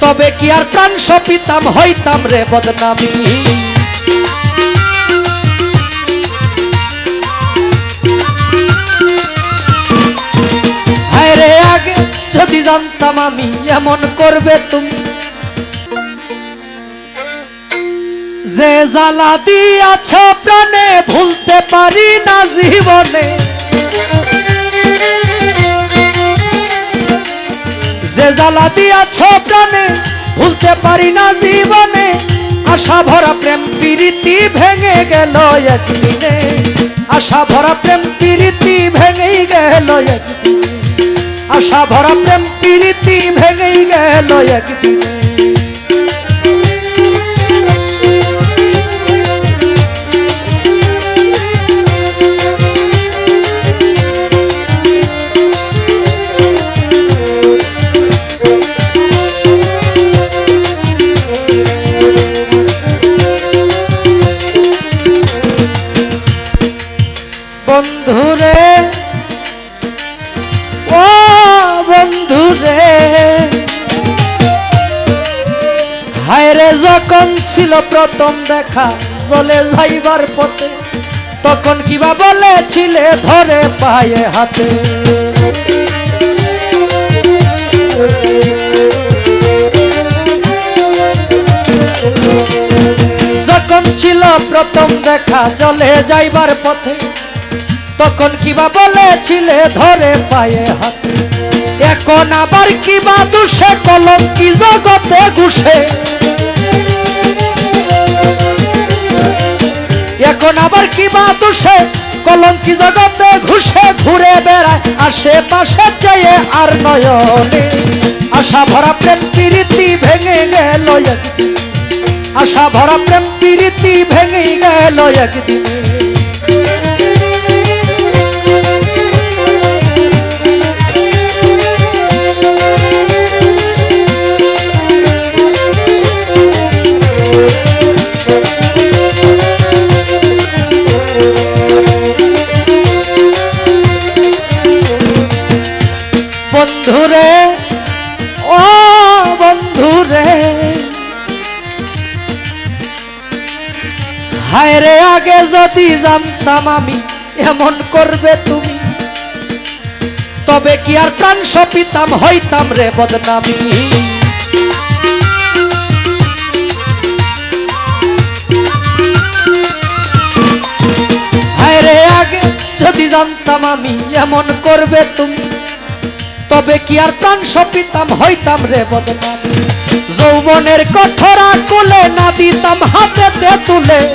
তবে কি আর প্রাণ সপিতাম, হইতাম রে বদনামি। রে আগে যদি জানতাম আমি এমন করবে তুমি। যে জ্বালা দিয়াছ, প্রাণে ভুলতে পারি না জীবনে। যে জ্বালা দিয়াছ প্রাণে, ভুলতে পারি না জীবনে। আশা ভরা প্রেম প্রীতি ভেঙে গেল একদিনে। আশা ভরা প্রেম প্রীতি ভেঙে গেল একদিনে। আশা ভরা প্রেম প্রীতি ভেঙে গেল একদিনে। বন্ধুরে, ও বন্ধুরে হায় রে যখন ছিল প্রথম দেখা চলে যাইবার পথে, তখন কিবা বলেছিলে ধরে পায়ে হাতে। যখন ছিল প্রথম দেখা চলে যাইবার পথে তখন কিবা বলেছিলে, ধরে পায়ে হাতে। এখন আবার কিবা দুষে, কলম কি জগতে ঘুষে? এখন আবার কিবা দুষে, কলম কি জগতে ঘুষে? ঘুরে বেড়ায় আশেপাশে চেয়ে আর নয়নে। আশা ভরা প্রেম প্রীতি ভেঙে গেল আশা ভরা প্রেম প্রীতি ভেঙে গেল একদিনে। যদি জানতাম আমি, এমন করবে তুমি। তবে কি আর প্রাণ সপিতাম, হইতাম রে বদনামি। রে আগে যদি জানতাম আমি, এমন করবে তুমি। তবে কি আর প্রাণ সপিতাম, হইতাম রে বদনাম। যৌবনের কঠোরা কোলে না দিতাম, হাতেতে তুলে।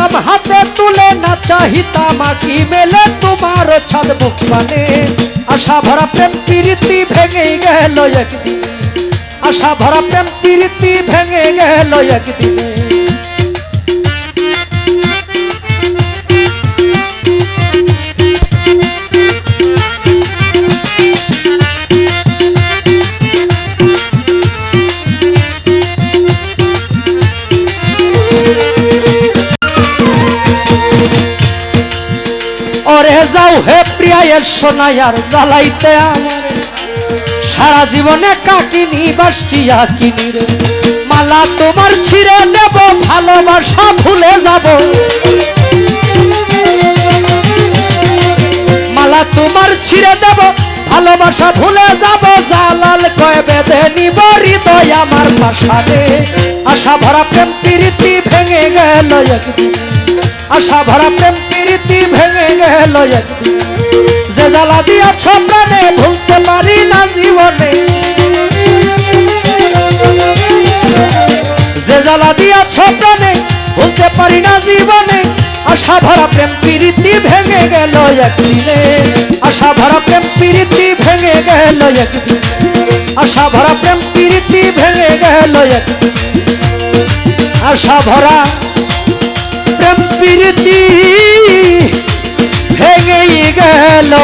না হাতে তুলে, না চাহিতাম আকি মেলে তোমার ছাদ মুখ মানে। আশা ভরা প্রেম প্রীতি ভেঙে গেল একদিন। আশা ভরা প্রেম প্রীতি ভেঙে গেল একদিনে। ওরে যাও হে প্রিয়ায়ের সোনায়ার জ্বালাইতে আমার সারা জীবনে কাকিনি বাসটিয়া কিনি রে। মালা তোমার ছিঁড়ে দেব, ভালোবাসা ভুলে যাব। মালা তোমার ছিঁড়ে দেব, ভালোবাসা ভুলে যাব। জালাল কয় বেঁধে নিব হৃদয় আমার পাশারে আশা ভরা প্রেম প্রীতি ভেঙে গেল আশা ভরা প্রেম প্রীতি ভেঙে গেল যে জ্বালা দিয়াছ প্রাণে ভুলতে পারি না জীবনে। যে জ্বালা দিয়াছ প্রাণে ভুলতে পারি না জীবনে। আশা ভরা প্রেম প্রীতি ভেঙে গেল একদিনে। আশা ভরা প্রেম প্রীতি ভেঙে গেল একদিন। আশা ভরা প্রেম প্রীতি ভেঙে গেল একদিন। আশা ভরা প্রেম প্রীতি